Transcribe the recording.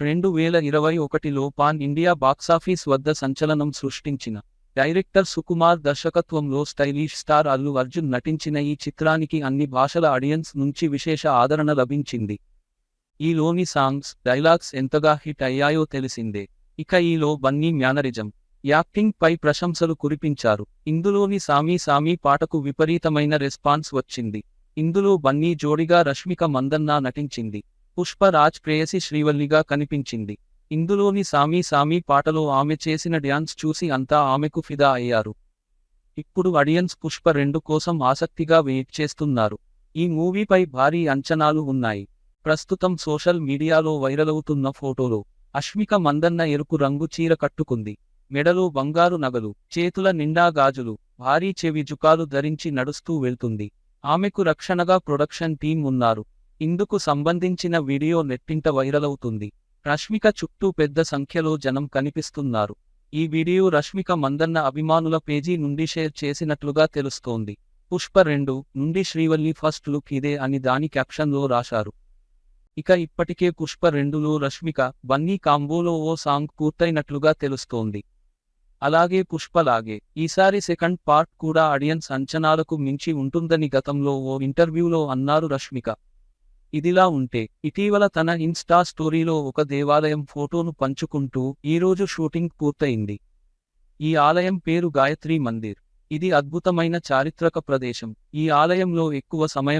రెండు వేల ఇరవై ఒకటిలో పాన్ ఇండియా బాక్సాఫీస్ వద్ద సంచలనం సృష్టించిన డైరెక్టర్ సుకుమార్ దర్శకత్వంలో స్టైలిష్ స్టార్ అల్లు అర్జున్ నటించిన ఈ చిత్రానికి అన్ని భాషల ఆడియన్స్ నుంచి విశేష ఆదరణ లభించింది. ఈలోని సాంగ్స్ డైలాగ్స్ ఎంతగా హిట్ అయ్యాయో తెలిసిందే. ఇక ఈలో బన్నీ మ్యానరిజం యాక్టింగ్ పై ప్రశంసలు కురిపించారు. ఇందులోని సామీ సామీ పాటకు విపరీతమైన రెస్పాన్స్ వచ్చింది. ఇందులో బన్నీ జోడిగా రష్మిక మందన్నా నటించింది. పుష్పరాజ్ ప్రేయసి శ్రీవల్లిగా కనిపించింది. ఇందులోని సామీ సామీ పాటలో ఆమె చేసిన డ్యాన్స్ చూసి అంతా ఆమెకు ఫిదా అయ్యారు. ఇప్పుడు ఆడియన్స్ పుష్ప రెండు కోసం ఆసక్తిగా వెయిట్ చేస్తున్నారు. ఈ మూవీపై భారీ అంచనాలు ఉన్నాయి. ప్రస్తుతం సోషల్ మీడియాలో వైరలవుతున్న ఫోటోలో అష్మిక మందన్న ఎరుపు రంగు చీర కట్టుకుంది. మెడలో బంగారు నగలు చేతుల నిండా గాజులు భారీ చెవి జుకాలు ధరించి నడుస్తూ వెళ్తుంది. ఆమెకు రక్షణగా ప్రొడక్షన్ టీం ఉన్నారు. ఇందుకు సంబంధించిన వీడియో నెట్టింట వైరలవుతుంది. రష్మిక చుట్టూ పెద్ద సంఖ్యలో జనం కనిపిస్తున్నారు. ఈ వీడియో రష్మిక మందన్న అభిమానుల పేజీ నుండి షేర్ చేసినట్లుగా తెలుస్తోంది. పుష్ప రెండు నుండి శ్రీవల్లి ఫస్ట్ లుక్ ఇదే అని దాని క్యాప్షన్లో రాశారు. ఇక ఇప్పటికే పుష్ప రెండులో రష్మిక బన్నీ కాంబోలో ఓ సాంగ్ పూర్తయినట్లుగా తెలుస్తోంది. అలాగే పుష్పలాగే ఈసారి సెకండ్ పార్ట్ కూడా ఆడియన్స్ అంచనాలకు మించి ఉంటుందని గతంలో ఓ ఇంటర్వ్యూలో అన్నారు రష్మిక. ఇదిలా ఉంటే ఇటీవల తన ఇన్స్టా స్టోరీలో ఒక దేవాలయం ఫోటోను పంచుకుంటూ ఈరోజు షూటింగ్ పూర్తయింది. ఈ ఆలయం పేరు గాయత్రి మందిర్. ఇది అద్భుతమైన చారిత్రక ప్రదేశం. ఈ ఆలయంలో ఎక్కువ సమయం